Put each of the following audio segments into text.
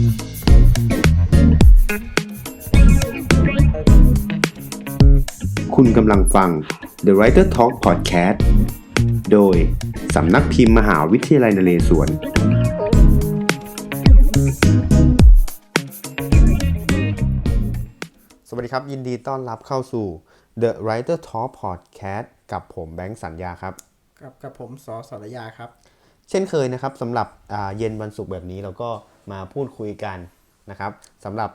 คุณกำลังฟัง The Writer Talk Podcast โดยสำนักพิมพ์มหาวิทยาลัยนเรศวร สวัสดีครับ ยินดีต้อนรับเข้าสู่ The Writer Talk Podcast กับผมแบงค์สัญญาครับ กับกับผมสอสรยาครับ เช่นเคยนะครับสำหรับอ่าเย็นวันศุกร์แบบนี้เราก็ มาพูดคุยกันนะครับสำหรับ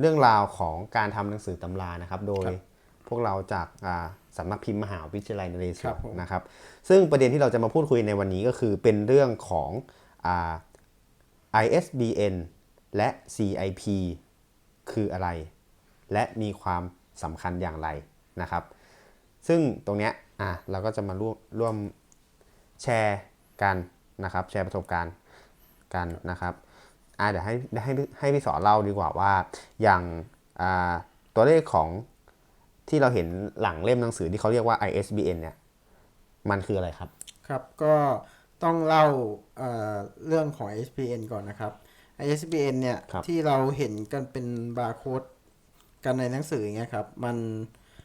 เรื่องราวของการทำหนังสือตำรานะครับ โดยครับพวกเราจากอ่าสำนักพิมพ์มหาวิทยาลัยนเรศครัวบรผมนะครับ ซึ่งประเด็นที่เราจะมาพูดคุยในวันนี้ก็คือเป็นเรื่องของอ่า ISBN และ CIP คืออะไร และมีความสำคัญอย่างไรนะครับ ซึ่งตรงเนี้ยอะเราก็จะมาร่วมร่วมแชร์กันนะครับ แชร์ประสบการณ์กันนะครับ อะเดี๋ยวให้ให้ให้พี่สอนเล่าดีกว่าว่า อย่างอ่าตัวเลขของที่เราเห็นหลังเล่มหนังสือที่เขาเรียกว่า ISBN เนี่ย มันคืออะไรครับ ครับก็ต้องเล่าเอ่อเรื่องของ ISBN ก่อนนะครับ ISBN เนี่ยครับที่เราเห็นกันเป็นบาร์โค้ดกันในหนังสืออย่างเงี้ยครับ มัน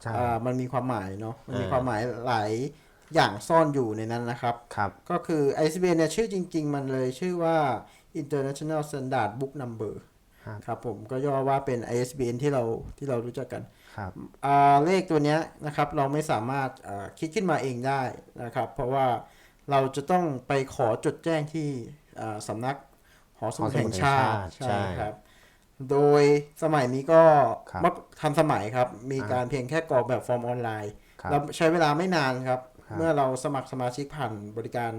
ใช่อ่ามันมีความหมายเนาะมันมีอ่าความหมายหลายอย่างซ่อนอยู่ในนั้นนะครับครับ ก็คือ ISBN เนี่ยชื่อจริง ๆ มันเลยชื่อว่า International Standard Book Number ครับครับผมก็ย่อว่าเป็น ISBN ที่เราที่เรารู้จักกันครับอ่าเลขตัวเนี้ยนะครับเราไม่สามารถอ่าคิดขึ้นมาเองได้นะครับ เพราะว่าเราจะต้องไปขอจดแจ้งที่อ่าสำนักหอสมุดแห่งชาติหอสมุดแห่งชาติใช่ใช่ครับ โดยสมัยนี้ก็ครับมักทันสมัยครับ มีการเพียงแค่กรอกแบบฟอร์มออนไลน์ครับเราใช้เวลาไม่นานครับครับ เมื่อเราสมัครสมาชิกผ่านบริการ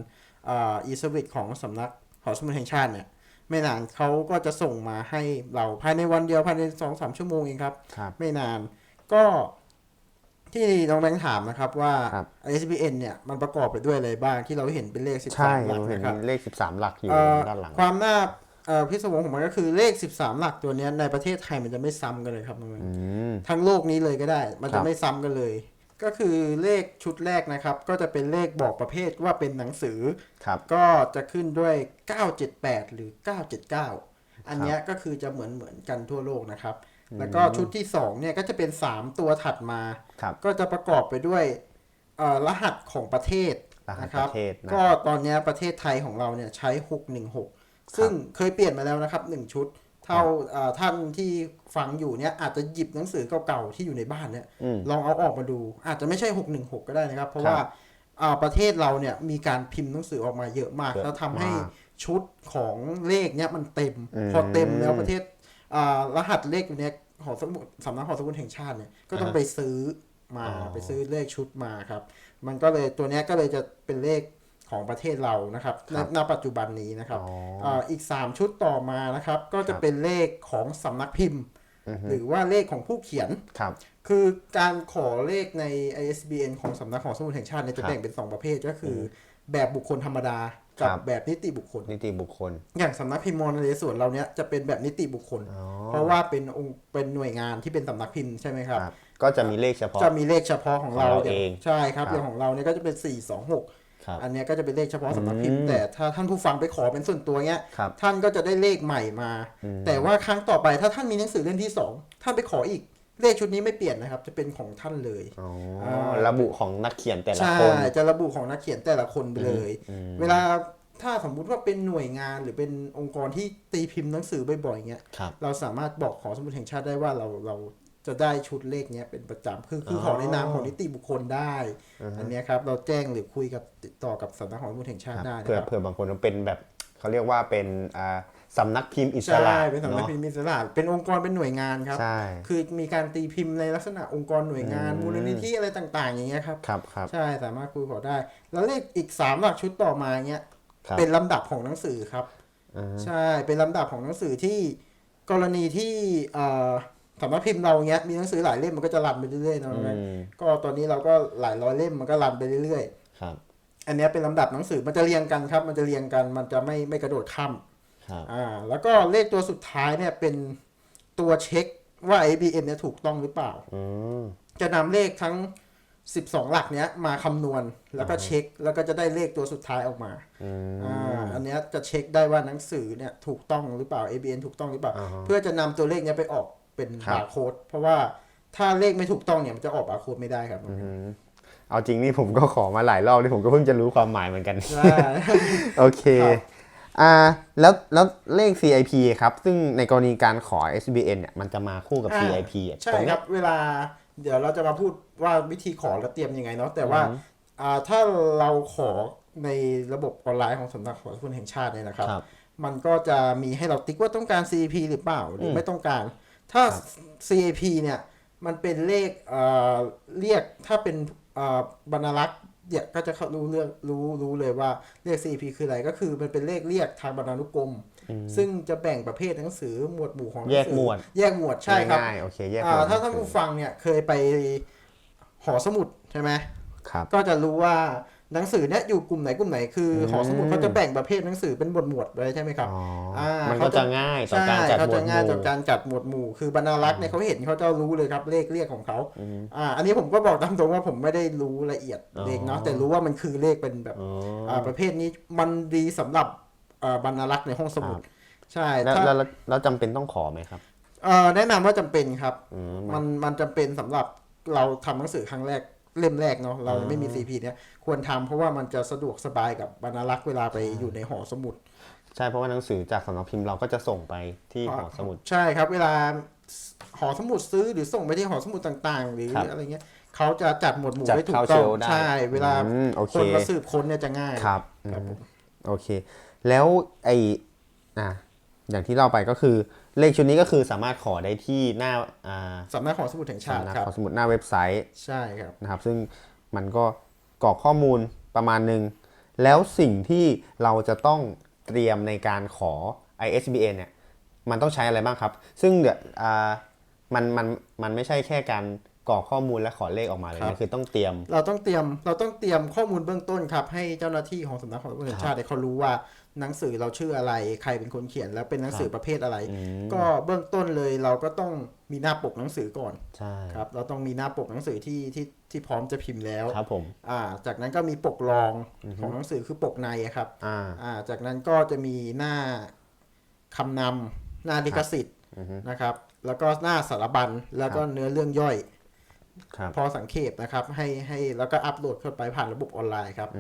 อ่า e-service ของสำนัก หอสมุดแห่งชาติเนี่ยไม่นานเขาก็จะส่งมาให้เราภายในวันเดียวภายในสองสามชั่วโมงเองครับ ครับ ไม่นานก็ที่น้องแบงค์ถามนะครับว่า ครับ ISBN เนี่ยมันประกอบไปด้วยอะไรบ้างที่เราเห็นเป็นเลขใช่13หลักเราเห็นนะครับ เลข 13 หลักอยู่เอ่อด้านหลัง ความน่าเอ่อพิศวงของมันก็คือเลข 13 หลักตัวเนี้ยในประเทศไทยมันจะไม่ซ้ำกันเลยครับน้องแบงค์อืม ทั้งโลกนี้เลยก็ได้ มันครัจะบ ไม่ซ้ำกันเลย ก็คือเลขชุดแรกนะครับ ก็จะเป็นเลขบอกประเภทว่าเป็นหนังสือ ครับ ก็จะขึ้นด้วย 978 หรือ 979 อันเนี้ยก็คือจะเหมือนเหมือนกันทั่วโลกนะครับ แล้วก็ชุดที่2เนี่ยก็จะเป็น 3 ตัวถัดมาครับก็จะประกอบไปด้วยเอ่อรหัสของประเทศรหัสนะคปรับระเทศนะก็ตอนเนี้ยประเทศไทยของเราเนี่ยใช้ 616 ซึ่งเคยเปลี่ยนมาแล้วนะครับ 1 ชุด เท่าเอ่อท่านที่ฟังอยู่เนี่ยอาจจะหยิบหนังสือเก่าๆที่อยู่ในบ้านเนี่ยอืมลองเอาออกมาดู อาจจะไม่ใช่ 616 ก็ได้นะครับ เพราะครับว่าอ่าประเทศเราเนี่ยมีการพิมพ์หนังสือออกมาเยอะมากเยอะแล้วทำให้มากชุดของเลขเนี่ยมันเต็มอืมพอเต็มแล้วประเทศอ่ารหัสเลขตัวเนี้ยหอสมุดสำนักหอสมุดแห่งชาติเนี่ยก็ต้องอ่าฮะไปซื้อมาอ๋อไปซื้อเลขชุดมาครับ มันก็เลยตัวเนี้ยก็เลยจะเป็นเลข ของประเทศเรานะครับณณปัจจุบันนี้นะครับอ๋ออ่าอีก 3 ชุดต่อมานะครับ ก็จะครับเป็นเลขของสำนักพิมพ์อือฮึหรือว่าเลขของผู้เขียนครับคือการขอเลขใน ISBN ของสำนักของสมุดแห่งชาติเนี่ยจะครับแบ่งเป็น 2 ประเภทก็คืออแบบบุคคลธรรมดากับครับแบบนิติบุคคล นิติบุคคล อย่างสำนักพิมพ์มอญนเรศวรเราเนี้ยจะเป็นแบบนิติบุคคลอ๋อเพราะว่าเป็นองค์เป็นหน่วยงานที่เป็นสำนักพิมพ์ใช่ไหมครับครับก็จะมีเลขเฉพาะ จะมีเลขเฉพาะของเราของเราเอง ใช่ครับครับอย่างของเราเนี่ยก็จะเป็น 4 2 6ครับ อันเนี้ยก็จะเป็นเลขเฉพาะสำนักพิมพ์อืมแต่ถ้าท่านผู้ฟังไปขอเป็นส่วนตัวเนี้ยครับท่านก็จะได้เลขใหม่มา แต่ว่าครั้งต่อไปถ้าท่านมีหนังสือเล่มที่สองท่านไปขออีกเลขชุดนี้ไม่เปลี่ยนนะครับ จะเป็นของท่านเลยอ๋ออ่าระบุของนักเขียนแต่ละใช่คนจะระบุของนักเขียนแต่ละคนไปเลยอืมเวลาถ้าสมมุติว่าเป็นหน่วยงานหรือเป็นองค์กรที่ตีพิมพ์หนังสือบ่อยๆเงี้ยครับเราสามารถบอกขอสมุดแห่งชาติได้ว่าเราเรา จะได้ชุดเลขเนี้ยเป็นประจำคือคือขอในนามของนิติบุคคลได้ อันเนี้ยครับเราแจ้งหรือคุยกับติดต่อกับสำนักของสมุดแห่งชาติได้นะเผื่อครับเผื่อบางคนมันเป็นแบบเขาเรียกว่าเป็นอ่าสำนักพิมพ์อิสใช่ระเป็นสำนักเนาะพิมพ์อิสระ เป็นองค์กรเป็นหน่วยงานครับใช่คือมีการตีพิมพ์ในลักษณะองค์กรหน่วยงานอืมมูลนิธิอะไรต่าง ๆ อย่างเงี้ยครับครับครับใช่สามารถคุยขอได้ แล้วเลขอีกสามหลักชุดต่อมาเงี้ยครับเป็นลำดับของหนังสือครับอ่าใช่เป็นลำดับของหนังสือที่กรณีที่เอ่อ สำนักพิมพ์เราเงี้ยมีหนังสือหลายเล่มมันก็จะรันไปเรื่อยๆเนอะอืมก็ตอนนี้เราก็หลายร้อยเล่มมันก็รันไปเรื่อยครับๆอันเนี้ยเป็นลำดับหนังสือมันจะเรียงกันครับ มันจะเรียงกันมันจะไม่ไม่กระโดดข้ามครับอ่า แล้วก็เลขตัวสุดท้ายเนี่ยเป็นตัวเช็คว่า IBN เนี่ยถูกต้องหรือเปล่าอืมจะนำเลขทั้ง12หลักเนี้ยมาคำนวณแล้วก็เช็คแล้วก็จะได้เลขตัวสุดท้ายออกมาอ่าอันเนี้ยจะเช็คได้ว่าหนังสือเนี่ยถูกต้องหรือเปล่า ABN ถูกต้องหรือเปล่า เพื่อจะนำตัวเลขเนี้ยไปออก เป็นครับบาร์โค้ดเพราะว่าถ้าเลขไม่ถูกต้องเนี่ยมันจะออกบาร์โค้ดไม่ได้ครับเอาจริงนี่ผมก็ขอมาหลายรอบที่ผมก็เพิ่งจะรู้ความหมายเหมือนกันใช่โอเคครับอ่าแล้วแล้วเลข CIP ครับ ซึ่งในกรณีการขอ SBN เนี่ยมันจะมาคู่กับอ่า CIP อะใช่ตรงคเนี้รัยบเวลาเดี๋ยวเราจะมาพูดว่าวิธีขอและเตรียมยังไงเนาะแต่ว่าอ่าถ้าเราขอในระบบออนไลน์ของสำนักขอทุนแห่งชาติเนี่ยนะครับครับมันก็จะมีให้เราติ๊กว่าต้องการ CAP หรือเปล่าหรือไม่ต้องการ ถ้า CAP เนี่ยมันเป็นเลขเอ่อเรียกถ้าเป็นเอ่อบรรลักษ์เนี่ยก็จะเข้ารู้เรื่องรู้รู้เลยว่าเลข CAP คืออะไรก็คือมันเป็นเลขเรียกทางบรรณานุกรม ซึ่งจะแบ่งประเภทหนังสือหมวดหมู่ของหนังแยกสือหมวด แยกหมวดใช่ครับง่ายๆโอเคแยกอ่าหมวดถ้าท่านผู้ฟังเนี่ยเคยไปหอสมุดใช่ไหมครับ ก็จะรู้ว่า หนังสือเนี่ยอยู่กลุ่มไหนกลุ่มไหนคืออมหอสมุดเขาจะแบ่งประเภทหนังสือเป็นหมวดหมวดไว้ใช่ไหมครับอ๋ออ่ามันเขาก็จะจะง่ายต่อใช่การจัดเขาหมวจะดหง่ายต่อมู่การจัดหมวดหมู่ คือบรรณารักษ์เนี่ยเขาเห็นเขาจะรู้เลยครับเลขเรียกของเขาอ่าอันนี้ผมก็บอกตามตรงว่าผมไม่ได้รู้ละเอียดเลขเนาะแต่รู้ว่ามันคือเลขเป็นแบบอ๋ออ่าประเภทนี้มันดีสำหรับอ่าบรรณารักษ์ในห้องสมุด ใช่แล้วถ้าแล้วแล้วแล้วจำเป็นต้องขอไหมครับเอ่อแนะนำว่าจำเป็นครับอืมมันมันจำเป็นสำหรับเราทำหนังสือครั้งแรก เล่มแรกเนาะเรายังไม่มี CP เนี่ยควรทำเพราะว่ามันจะสะดวกสบายกับบรรณารักษ์เวลาไปอยู่ในหอสมุด ใช่เพราะว่าหนังสือจากสำนักพิมพ์เราก็จะส่งไปที่หอสมุด ใช่ครับ เวลาหอสมุดซื้อหรือส่งไปที่หอสมุดต่างๆ หรือครับอะไรเงี้ยเขาจะจัดหมวดหมู่จัดไว้ถูกเข้าต้องเชลฟ์ได้ใช่ เวลาอืมโอเคคนมาสืบค้นเนี่ยจะง่ายครับครับอืผมมโอเค แล้วไออะอย่างที่เราไปก็คือ เลขชุดนี้ก็คือสามารถขอได้ที่หน้าอ่าสำนักหอสมุดแห่งชาติสำนักครับหอสมุดหน้าเว็บไซต์ใช่ครับนะครับ ซึ่งมันก็กรอกข้อมูลประมาณหนึ่งแล้วสิ่งที่เราจะต้องเตรียมในการขอ ISBN เนี่ยมันต้องใช้อะไรบ้างครับ ซึ่งเดี๋ยวอ่ามันมันมันไม่ใช่แค่การ กรอกข้อมูลและขอเลขออกมาเลยครับนะคือต้องเตรียม เราต้องเตรียมเราต้องเตรียมข้อมูลเบื้องต้นครับ ให้เจ้าหน้าที่ของสำนักของประชาชาติเนี่ยเขารู้ว่าหนังสือเราชื่ออะไร ใครเป็นคนเขียนแล้วเป็นหนังสือประเภทอะไร ก็เบื้องต้นเลยเราก็ต้องมีหน้าปกหนังสือก่อนใช่ครับ เราต้องมีหน้าปกหนังสือที่ที่ที่พร้อมจะพิมพ์แล้วครับผมอ่า จากนั้นก็มีปกรองของหนังสือคือปกในอะครับอ่าอ่า จากนั้นก็จะมีหน้าคำนำหน้าลิขสิทธิ์นะครับ แล้วก็หน้าสารบัญแล้วก็เนื้อเรื่องย่อยครับ พอสังเขปนะครับให้ให้แล้วก็อัปโหลดเข้าไปผ่านระบบออนไลน์ครับ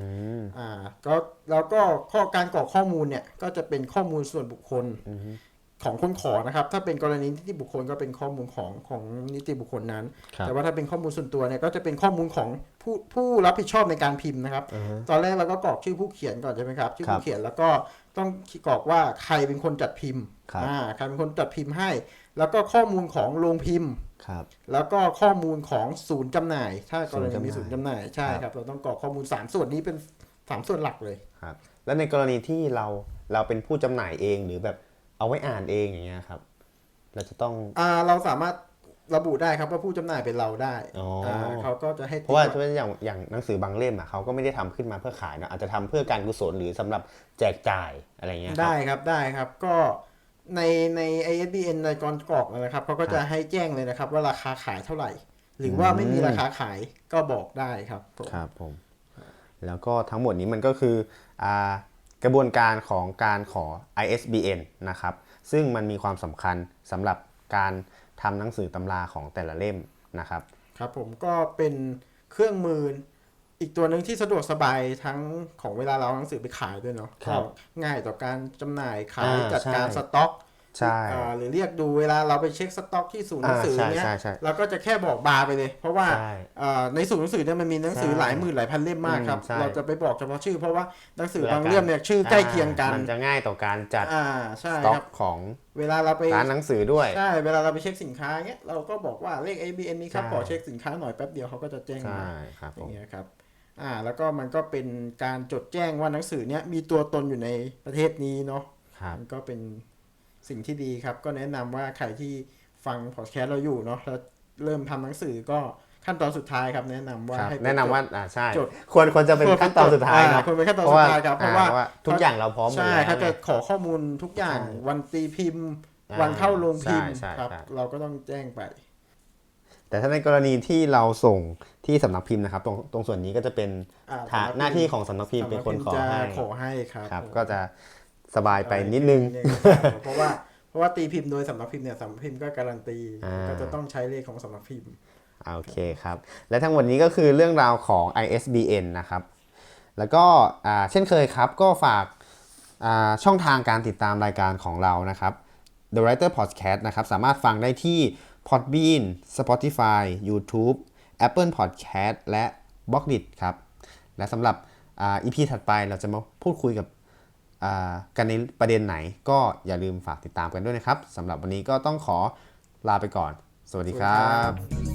อ่าก็แล้วก็ข้อการกรอกข้อมูลเนี่ยก็จะเป็นข้อมูลส่วนบุคคลของคนขอนะครับ ถ้าเป็นกรณีนิติบุคคลก็เป็นข้อมูลของของนิติบุคคลนั้นครับแต่ว่าถ้าเป็นข้อมูลส่วนตัวเนี่ยก็จะเป็นข้อมูลของผู้ผู้รับผิดชอบในการพิมพ์นะครับ ตอนแรกเราก็กรอกชื่อผู้เขียนก่อนใช่ไหมครับชื่อครัผู้บเขียนแล้วก็ต้องกรอกว่าใครเป็นคนจัดพิมพ์ครับอ่าใครเป็นคนจัดพิมพ์ให้ แล้วก็ข้อมูลของโรงพิมพ์ ครับแล้วก็ข้อมูลของศูนย์จำหน่าย ถ้ากรณีมีศูศูนนย์ย์จำจำหหน่าน่ายยใช่ครับ เราต้องกรอกข้อมูล 3 ส่วนนี้เป็น 3 ส่วนหลักเลยครับ แล้วในกรณีที่เราเราเป็นผู้จำหน่ายเองหรือแบบเอาไว้อ่านเองอย่างเงี้ยครับ เราจะต้องอ่าเราสามารถระบุได้ครับว่าผู้จำหน่ายเป็นเราได้อ๋ออ่าเขาก็จะให้เพราะว่าติ๊กอย่างอย่างหนังสือบางเล่มอะเขาก็ไม่ได้ทำขึ้นมาเพื่อขายนะอาจจะทำเพื่อการกุศลหรือสำหรับแจกจ่ายอะไรเงี้ยครับได้ครับได้ครับก็ ในใน ISBN ในกรกรอกนะครับเขาก็จะให้แจ้งเลยนะครับ ว่าราคาขายเท่าไหร่ หรือว่าไม่มีราคาขายก็บอกได้ครับผมครับผมแล้วก็ทั้งหมดนี้มันก็คืออากระบวนการของการขอ ISBN นะครับ ซึ่งมันมีความสำคัญสำหรับการทำหนังสือตำราของแต่ละเล่มนะครับ ครับผมก็เป็นเครื่องมือ อีกตัวหนึ่งที่สะดวกสบายทั้งของเวลาเราเอาหนังสือไปขายด้วยเนาะครับก็ง่ายต่อการจำหน่ายขายอ่าจัดการใช่ สต็อก ใช่ อ่าหรือเรียกดูเวลาเราไปเช็คสต็อกที่ศูนย์หนังสืออ่าใช่เนี้ยใช่ใช่เราก็จะแค่บอกบาร์ไปเลย เพราะว่าใช่อ่าในศูนย์หนังสือเนี่ยมันมีหนังสือใช่หลายหมื่นหลายพันเล่มมากครับ อืมใช่ เราจะไปบอกเฉพาะชื่อ เพราะว่าหนังสือบางพื่เล่มเนี่ยชื่อใกล้เคียงกันมันจะง่ายต่อการจัดอ่าใช่สต็อคกรับของเวลาเราไปร้านหนังสือด้วย ใช่เวลาเราไปเช็คสินค้าเนี้ยเราก็บอกว่าเลข ABN นี้ครับใช่ ขอเช็คสินค้าหน่อยแป๊บเดียวเขาก็จะแจ้งใช่มาครับอผย่ามงเงี้ยครับ อ่าแล้วก็มันก็เป็นการจดแจ้งว่าหนังสือเนี้ยมีตัวตนอยู่ในประเทศนี้เนาะครับมันก็เป็นสิ่งที่ดีครับ ก็แนะนำว่าใครที่ฟังพอดแคสต์เราอยู่เนาะแล้วเริ่มทำหนังสือก็ขั้นตอนสุดท้ายครับแนะนำว่าครับให้ไปแนะนำว่าจดอ่าใช่จดควรควรจะเป็นควรเป็นขั้นตอนสุดท้ายอ่าเนาะควรเป็นขั้นตอนสุดท้ายครับเพราะว่าอ่ทุกอย่างเราพร้อมหมดใช่แล้วเขาจะไงขอข้อมูลทุกอย่างใช่วันตีพิมพ์อ่าวันเข้าโรงพิมพ์ใช่ใช่ครับใช่เราก็ต้องแจ้งไป แต่ถ้าในกรณีที่เราส่งที่สำนักพิมพ์นะครับ ตรงตรงส่วนนี้ก็จะเป็นอ่าทางสำนักพิมพ์หน้าที่ของสำนักพิมพ์เป็นคนขอจะให้ขอให้ครับครับผมก็จะสบายไปนิดนึง ครับเพราะว่าเพราะว่าตีพิมพ์โดยสำนักพิมพ์เนี่ยสำนักพิมพ์ก็การันตี อ่า ก็จะต้องใช้เลขของสำนักพิมพ์ โอเคครับ และทั้งหมดนี้ก็คือเรื่องราวของ ISBN นะครับ แล้วก็อ่าเช่นเคยครับ ก็ฝากอ่าช่องทางการติดตามรายการของเรานะครับ The Writer Podcast นะครับ สามารถฟังได้ที่ Podbean Spotify YouTube Apple Podcast และ b l o g d i t ครับ และสำหรับอีพีถัดไปเราจะมาพูดคุยกับกันในประเด็นไหนก็อย่าลืมฝากติดตามกันด้วยนะครับสำหรับวันนี้ก็ต้องขอลาไปก่อน สวัสดีครับ